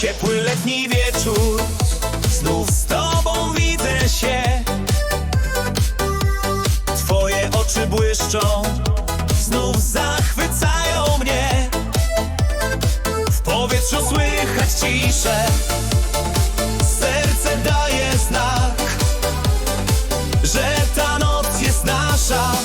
ciepły letni wieczór. Znów z tobą widzę się. Twoje oczy błyszczą. Znów zachwycają mnie. W powietrzu słychać ciszę. Serce daje znak Że ta noc jest nasza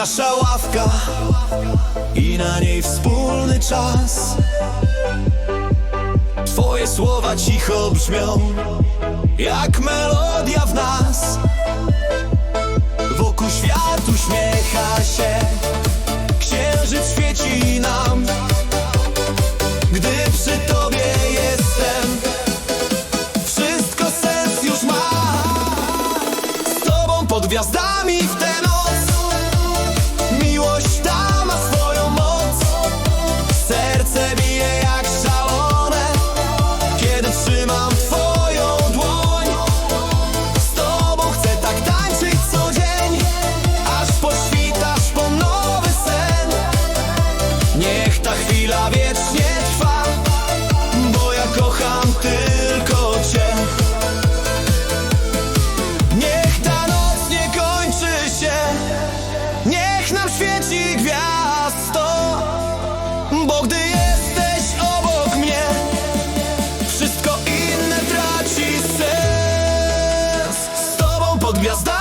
nasza ławka I na niej wspólny czas. Twoje słowa cicho brzmią Jak melodia w nas. Wokół świat uśmiecha się Księżyc świeci nam. Gdy przy tobie jestem Wszystko sens już ma. Z tobą pod gwiazdami w tę звезда.